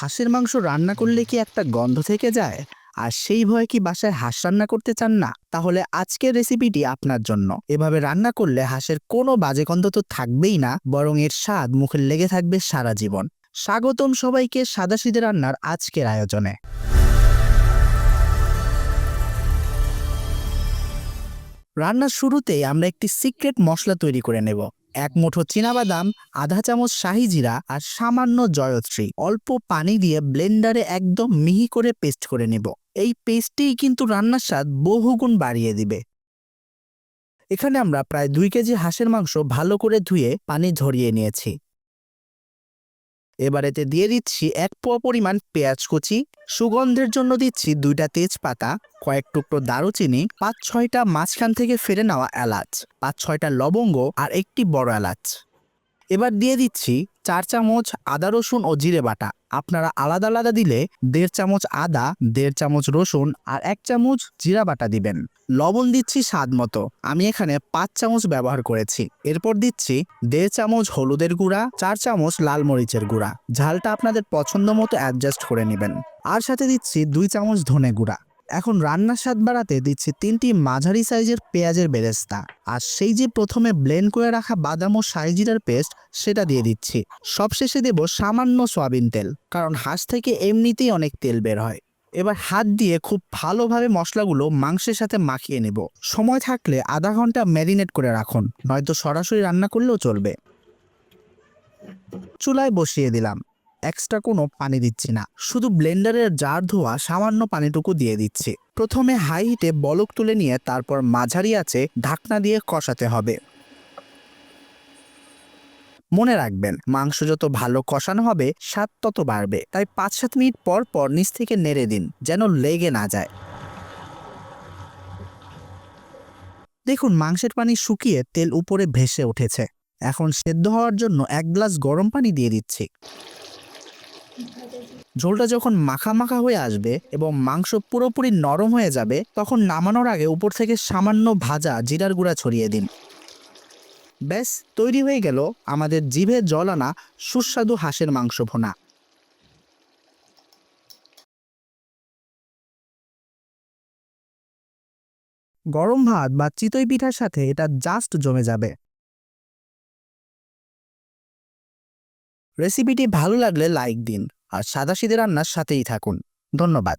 হাঁসের মাংস রান্না করলে কি একটা গন্ধ থেকে যায়? আর সেই ভয়ে কি বাসায় হাঁস রান্না করতে চান না? তাহলে আজকের রেসিপিটি আপনার জন্য। এভাবে রান্না করলে হাঁসের কোনো বাজে গন্ধ তো থাকবেই না, বরং এর স্বাদ মুখে লেগে থাকবে সারা জীবন। স্বাগতম সবাইকে সাদাসিদে রান্নার আজকের আয়োজনে। রান্নার শুরুতেই আমরা একটি সিক্রেট মশলা তৈরি করে নেব। এক মুঠো চীনাবাদাম, আধা চামচ শাহি জিরা আর সামান্য জয়ত্রী। অল্প পানি দিয়ে ব্লেন্ডারে একদম মিহি করে পেস্ট করে নেব। এই পেস্টটিই কিন্তু রান্নার স্বাদ বহুগুণ বাড়িয়ে দিবে। এখানে আমরা প্রায় দুই কেজি হাঁসের মাংস ভালো করে ধুয়ে পানি ঝরিয়ে নিয়েছি। এবার এতে দিয়ে দিচ্ছি এক পোয়া পরিমাণ পেঁয়াজ কুচি, সুগন্ধের জন্য দিচ্ছি দুইটা তেজপাতা, কয়েক টুকরো দারুচিনি, পাঁচ ছয়টা মাঝখান থেকে ফেলে নেওয়া এলাচ, পাঁচ ছয়টা লবঙ্গ আর একটি বড় এলাচ। এবার দিয়ে দিচ্ছি চার চামচ আদা, রসুন ও জিরে বাটা। আপনারা আলাদা আলাদা দিলে দেড় চামচ আদা, দেড় চামচ রসুন আর এক চামচ জিরা বাটা দিবেন। লবণ দিচ্ছি স্বাদ মতো। আমি এখানে পাঁচ চামচ ব্যবহার করেছি। এরপর দিচ্ছি দেড় চামচ হলুদের গুঁড়া, চার চামচ লাল মরিচের গুঁড়া। ঝালটা আপনাদের পছন্দ মতো অ্যাডজাস্ট করে নেবেন। আর সাথে দিচ্ছি দুই চামচ ধনে গুঁড়া। এখন রান্নার স্বাদ বাড়াতে দিচ্ছি তিনটি মাঝারি সাইজের পেঁয়াজের বেরেস্তা। আর সেই যে প্রথমে ব্লেন্ড করে রাখা বাদাম ও সাইজিরার পেস্ট সেটা দিয়ে দিচ্ছি। সবশেষে দেব সামান্য সয়াবিন তেল, কারণ হাঁস থেকে এমনিতেই অনেক তেল বের হয়। এবার হাত দিয়ে খুব ভালোভাবে মশলাগুলো মাংসের সাথে মাখিয়ে নেব। সময় থাকলে আধা ঘণ্টা ম্যারিনেট করে রাখুন, নয়তো সরাসরি রান্না করলেও চলবে। চুলায় বসিয়ে দিলাম। এক্সট্রা কোনো পানি দিচ্ছি না। শুধু ব্লেন্ডারের জার ধোয়া সামান্য পানিটুকু দিয়ে দিচ্ছি। প্রথমে হাই হিটে বলক তুলে নিয়ে তারপর মাঝারি আছে ঢাকনা দিয়ে কষাতে হবে। মনে রাখবেন, মাংস যত ভালো কষানো হবে, স্বাদ তত বাড়বে। তাই পাঁচ সাত মিনিট পর পর নিচ থেকে নেড়ে দিন, যেন লেগে না যায়। দেখুন, মাংসের পানি শুকিয়ে তেল উপরে ভেসে উঠেছে। এখন সেদ্ধ হওয়ার জন্য এক গ্লাস গরম পানি দিয়ে দিচ্ছি। ঝোলটা যখন মাখা মাখা হয়ে আসবে এবং মাংস পুরোপুরি নরম হয়ে যাবে, তখন নামানোর আগে উপর থেকে সামান্য ভাজা জিরার গুঁড়া ছড়িয়ে দিন। ব্যাস, তৈরি হয়ে গেল আমাদের জিভে জল আনা সুস্বাদু হাঁসের মাংস ভোনা। গরম ভাত বা চিতই পিঠার সাথে এটা জাস্ট জমে যাবে। রেসিপিটি ভালো লাগলে লাইক দিন। আর সাদাসিদে রান্নার সাথেই থাকুন। ধন্যবাদ।